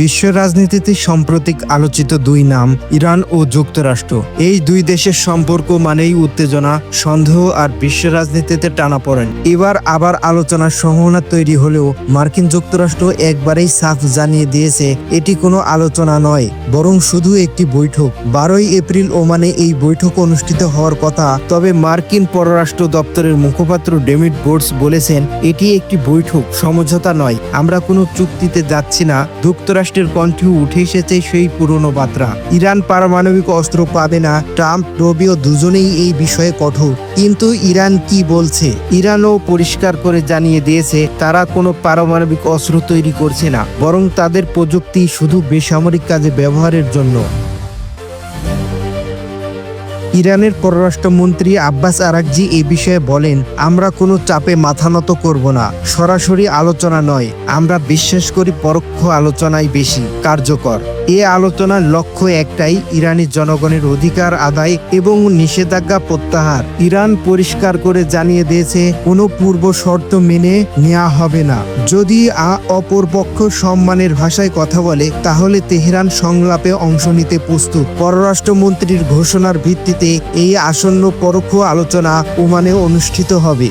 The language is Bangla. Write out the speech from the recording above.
বিশ্ব রাজনীতিতে সাম্প্রতিক আলোচিত দুই নাম, ইরান ও যুক্তরাষ্ট্র। এই দুই দেশের সম্পর্ক মানেই উত্তেজনা, সন্দেহ আর বিশ্ব রাজনীতিতে টানাপড়েন এবার আবার আলোচনার সম্ভাবনা তৈরি হলেও মার্কিন যুক্তরাষ্ট্র একবারেই সাফ জানিয়ে দিয়েছে, এটি কোনো আলোচনা নয়, বরং শুধু একটি বৈঠক। বারোই এপ্রিল ওমানে এই বৈঠক অনুষ্ঠিত হওয়ার কথা, তবে মার্কিন পররাষ্ট্র দপ্তরের মুখপাত্র ডেমিড বোর্ডস বলেছেন, এটি একটি বৈঠক, সমঝোতা নয়, আমরা কোনো চুক্তিতে যাচ্ছি না। যুক্তরাষ্ট্রের কণ্ঠে উঠে এসেছে সেই পুরনো বার্তা। ইরান পারমাণবিক অস্ত্র পাবে না, ট্রাম্প, রবিও দুজনেই এই বিষয়ে কঠোর। কিন্তু ইরান কি বলছে? ইরানও পরিষ্কার করে জানিয়ে দিয়েছে, তারা কোনো পারমাণবিক অস্ত্র তৈরি করছে না, বরং তাদের প্রযুক্তি শুধু বেসামরিক কাজে ব্যবহারের জন্য। ইরানের পররাষ্ট্রমন্ত্রী আব্বাস আরাকজি এ বিষয়ে বলেন, আমরা কোনো চাপে মাথা নত করব না, সরাসরি আলোচনা নয়, আমরা বিশ্বাস করি পরোক্ষ আলোচনাই বেশি কার্যকর। এ আলোচনার লক্ষ্য একটাই, ইরানি জনগণের অধিকার আদায় এবং নিষেধাজ্ঞা প্রত্যাহার। ইরান পরিষ্কার করে জানিয়ে দিয়েছে, কোনো পূর্ব শর্ত মেনে নেওয়া হবে না। যদি অপরপক্ষ সম্মানের ভাষায় কথা বলে, তাহলে তেহরান সংলাপে অংশ নিতে প্রস্তুত। পররাষ্ট্রমন্ত্রীর ঘোষণার ভিত্তিতে এই আসন্ন পরোক্ষ আলোচনা ওমানে অনুষ্ঠিত হবে।